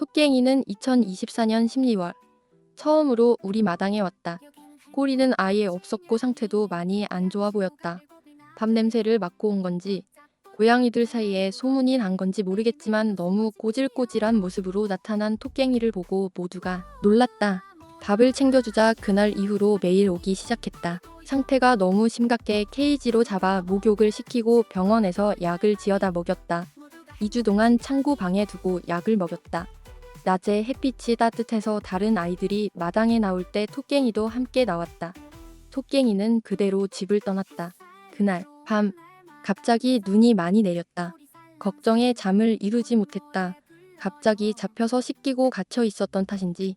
토깽이는 2024년 12월 처음으로 우리 마당에 왔다. 꼬리는 아예 없었고 상태도 많이 안 좋아 보였다. 밥 냄새를 맡고 온 건지 고양이들 사이에 소문이 난 건지 모르겠지만 너무 꼬질꼬질한 모습으로 나타난 토깽이를 보고 모두가 놀랐다. 밥을 챙겨주자 그날 이후로 매일 오기 시작했다. 상태가 너무 심각해 케이지로 잡아 목욕을 시키고 병원에서 약을 지어다 먹였다. 2주 동안 창고 방에 두고 약을 먹였다. 낮에 햇빛이 따뜻해서 다른 아이들이 마당에 나올 때 토깽이도 함께 나왔다. 토깽이는 그대로 집을 떠났다. 그날 밤 갑자기 눈이 많이 내렸다. 걱정에 잠을 이루지 못했다. 갑자기 잡혀서 씻기고 갇혀 있었던 탓인지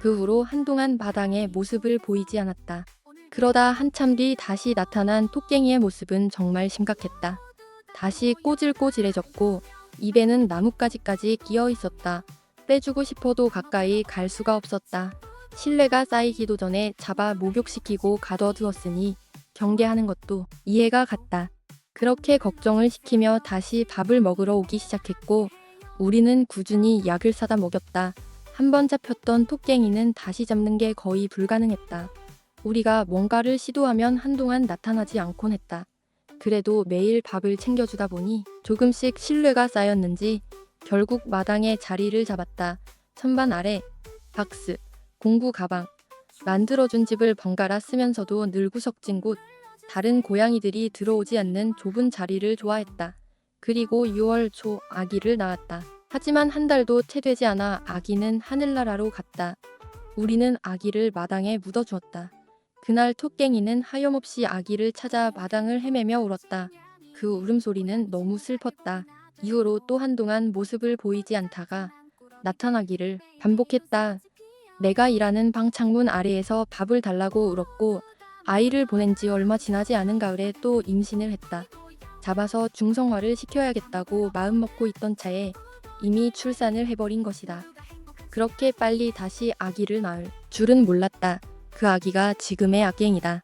그 후로 한동안 마당에 모습을 보이지 않았다. 그러다 한참 뒤 다시 나타난 토깽이의 모습은 정말 심각했다. 다시 꼬질꼬질해졌고 입에는 나뭇가지까지 끼어 있었다. 빼주고 싶어도 가까이 갈 수가 없었다. 신뢰가 쌓이기도 전에 잡아 목욕시키고 가둬두었으니 경계하는 것도 이해가 갔다. 그렇게 걱정을 시키며 다시 밥을 먹으러 오기 시작했고 우리는 꾸준히 약을 사다 먹였다. 한 번 잡혔던 토깽이는 다시 잡는 게 거의 불가능했다. 우리가 뭔가를 시도하면 한동안 나타나지 않곤 했다. 그래도 매일 밥을 챙겨주다 보니 조금씩 신뢰가 쌓였는지 결국 마당에 자리를 잡았다. 천반 아래 박스, 공구 가방, 만들어준 집을 번갈아 쓰면서도 늘 구석진 곳, 다른 고양이들이 들어오지 않는 좁은 자리를 좋아했다. 그리고 6월 초 아기를 낳았다. 하지만 한 달도 채 되지 않아 아기는 하늘나라로 갔다. 우리는 아기를 마당에 묻어주었다. 그날 토깽이는 하염없이 아기를 찾아 마당을 헤매며 울었다. 그 울음소리는 너무 슬펐다. 이후로 또 한동안 모습을 보이지 않다가 나타나기를 반복했다. 내가 일하는 방 창문 아래에서 밥을 달라고 울었고 아이를 보낸 지 얼마 지나지 않은 가을에 또 임신을 했다. 잡아서 중성화를 시켜야겠다고 마음먹고 있던 차에 이미 출산을 해버린 것이다. 그렇게 빨리 다시 아기를 낳을 줄은 몰랐다. 그 아기가 지금의 악갱이다.